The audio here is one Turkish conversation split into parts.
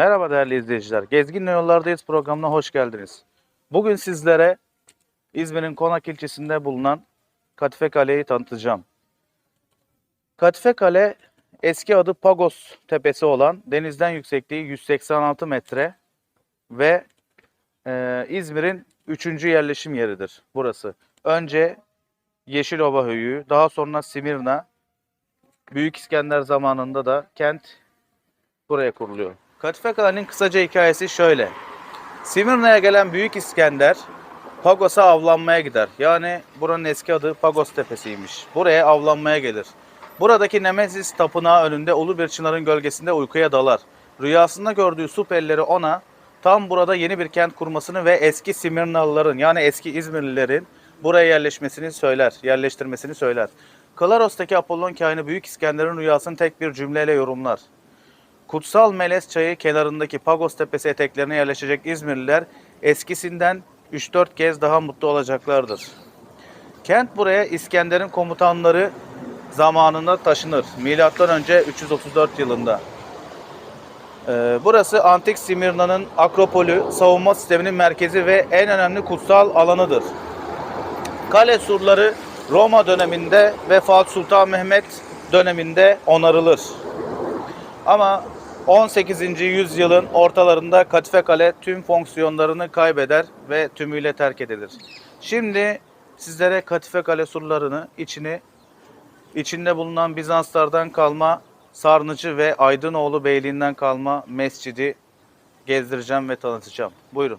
Merhaba değerli izleyiciler. Gezginle Yollardayız programına hoş geldiniz. Bugün sizlere İzmir'in Konak ilçesinde bulunan Kadife Kale'yi tanıtacağım. Kadife Kale eski adı Pagos Tepesi olan denizden yüksekliği 186 metre ve e, İzmir'in 3. yerleşim yeridir burası. Önce Yeşilova Höyüğü, daha sonra Simirna, Büyük İskender zamanında da kent buraya kuruluyor. Kadife kısaca hikayesi şöyle. Simirna'ya gelen Büyük İskender Pagos'a avlanmaya gider. Yani buranın eski adı Pagos Tepesi'ymiş. Buraya avlanmaya gelir. Buradaki Nemezis tapınağı önünde ulu bir çınarın gölgesinde uykuya dalar. Rüyasında gördüğü su ona tam burada yeni bir kent kurmasını ve eski Simirnalıların yani eski İzmirlilerin buraya yerleşmesini söyler, yerleştirmesini söyler. Klaros'taki Apollon kaini Büyük İskender'in rüyasını tek bir cümleyle yorumlar. Kutsal Melez Çayı kenarındaki Pagos Tepesi eteklerine yerleşecek İzmirliler eskisinden 3-4 kez daha mutlu olacaklardır. Kent buraya İskender'in komutanları zamanında taşınır. Milattan önce 334 yılında. Ee, burası antik Simirna'nın akropolü, savunma sisteminin merkezi ve en önemli kutsal alanıdır. Kale surları Roma döneminde ve Fatih Sultan Mehmet döneminde onarılır. Ama 18. yüzyılın ortalarında Kadife Kale tüm fonksiyonlarını kaybeder ve tümüyle terk edilir. Şimdi sizlere Kadife Kale surlarını, içini, içinde bulunan Bizanslardan kalma Sarnıcı ve Aydınoğlu Beyliğinden kalma mescidi gezdireceğim ve tanıtacağım. Buyurun.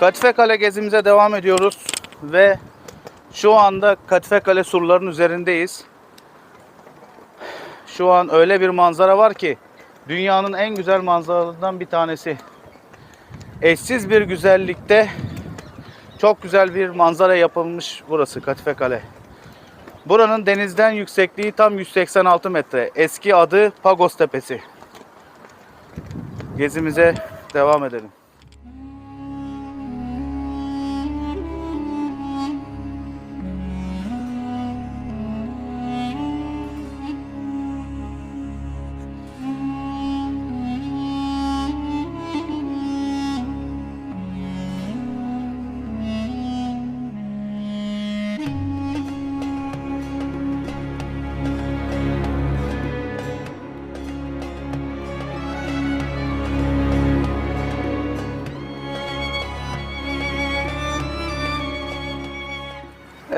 Kadife Kale gezimize devam ediyoruz ve şu anda Kadife Kale surlarının üzerindeyiz. Şu an öyle bir manzara var ki dünyanın en güzel manzaralarından bir tanesi. Eşsiz bir güzellikte çok güzel bir manzara yapılmış burası Kadife Kale. Buranın denizden yüksekliği tam 186 metre. Eski adı Pagos Tepesi. Gezimize devam edelim.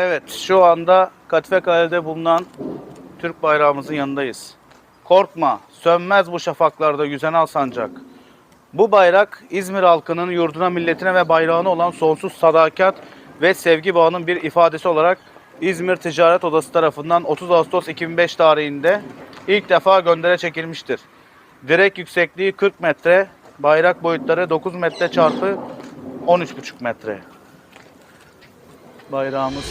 Evet, şu anda Kadife Kale'de bulunan Türk bayrağımızın yanındayız. Korkma, sönmez bu şafaklarda yüzen al sancak. Bu bayrak İzmir halkının yurduna, milletine ve bayrağına olan sonsuz sadakat ve sevgi bağının bir ifadesi olarak İzmir Ticaret Odası tarafından 30 Ağustos 2005 tarihinde ilk defa göndere çekilmiştir. Direk yüksekliği 40 metre, bayrak boyutları 9 metre çarpı 13,5 metre. Bayrağımız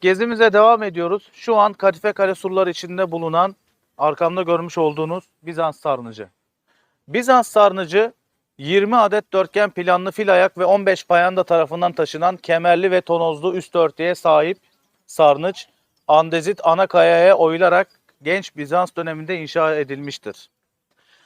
Gezimize devam ediyoruz. Şu an Kadife Kale surları içinde bulunan arkamda görmüş olduğunuz Bizans sarnıcı. Bizans sarnıcı 20 adet dörtgen planlı fil ayak ve 15 payanda tarafından taşınan kemerli ve tonozlu üst örtüye sahip sarnıç andezit ana kayaya oyularak genç Bizans döneminde inşa edilmiştir.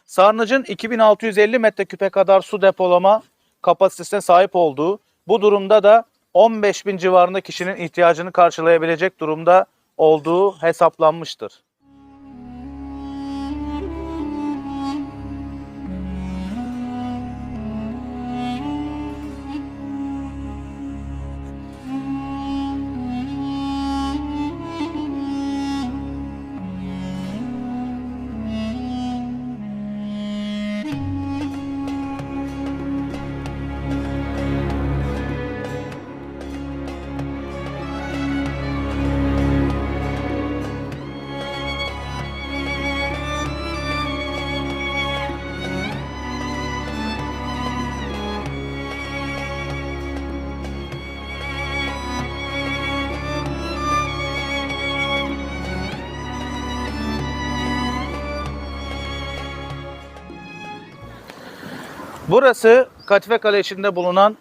Sarnıcın 2650 metreküpe kadar su depolama kapasitesine sahip olduğu, bu durumda da 15 bin civarında kişinin ihtiyacını karşılayabilecek durumda olduğu hesaplanmıştır. Burası Katife Kale içinde bulunan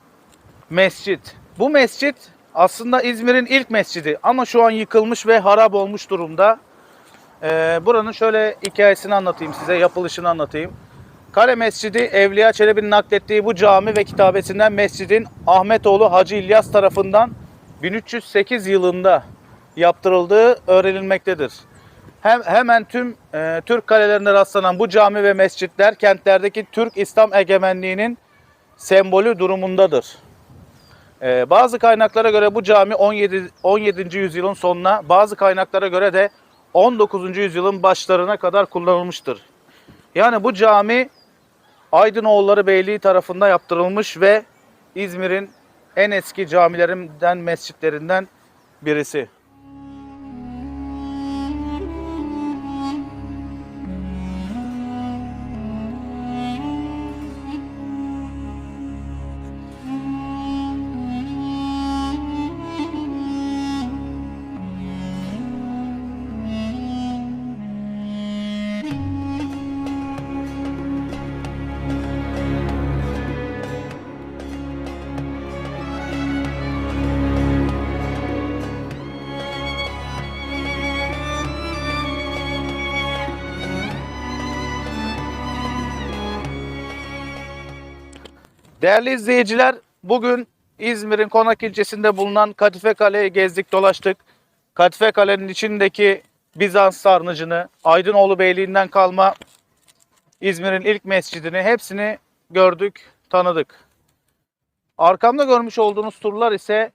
mescit. Bu mescit aslında İzmir'in ilk mescidi ama şu an yıkılmış ve harap olmuş durumda. Ee, buranın şöyle hikayesini anlatayım size, yapılışını anlatayım. Kale Mescidi Evliya Çelebi'nin naklettiği bu cami ve kitabesinden mescidin Ahmetoğlu Hacı İlyas tarafından 1308 yılında yaptırıldığı öğrenilmektedir. Hem, hemen tüm e, Türk kalelerinde rastlanan bu cami ve mescitler kentlerdeki Türk İslam egemenliğinin sembolü durumundadır. E, bazı kaynaklara göre bu cami 17. 17. yüzyılın sonuna, bazı kaynaklara göre de 19. yüzyılın başlarına kadar kullanılmıştır. Yani bu cami Aydınoğulları Beyliği tarafından yaptırılmış ve İzmir'in en eski camilerinden, mescitlerinden birisi. Değerli izleyiciler, bugün İzmir'in Konak ilçesinde bulunan Kadife Kale'yi gezdik dolaştık. Kadife Kale'nin içindeki Bizans sarnıcını, Aydınoğlu Beyliği'nden kalma İzmir'in ilk mescidini hepsini gördük, tanıdık. Arkamda görmüş olduğunuz turlar ise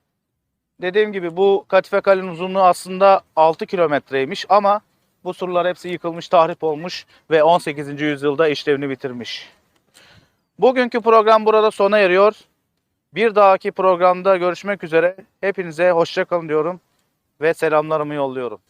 dediğim gibi bu Kadife Kale'nin uzunluğu aslında 6 kilometreymiş ama bu surlar hepsi yıkılmış, tahrip olmuş ve 18. yüzyılda işlevini bitirmiş. Bugünkü program burada sona eriyor. Bir dahaki programda görüşmek üzere. Hepinize hoşça kalın diyorum ve selamlarımı yolluyorum.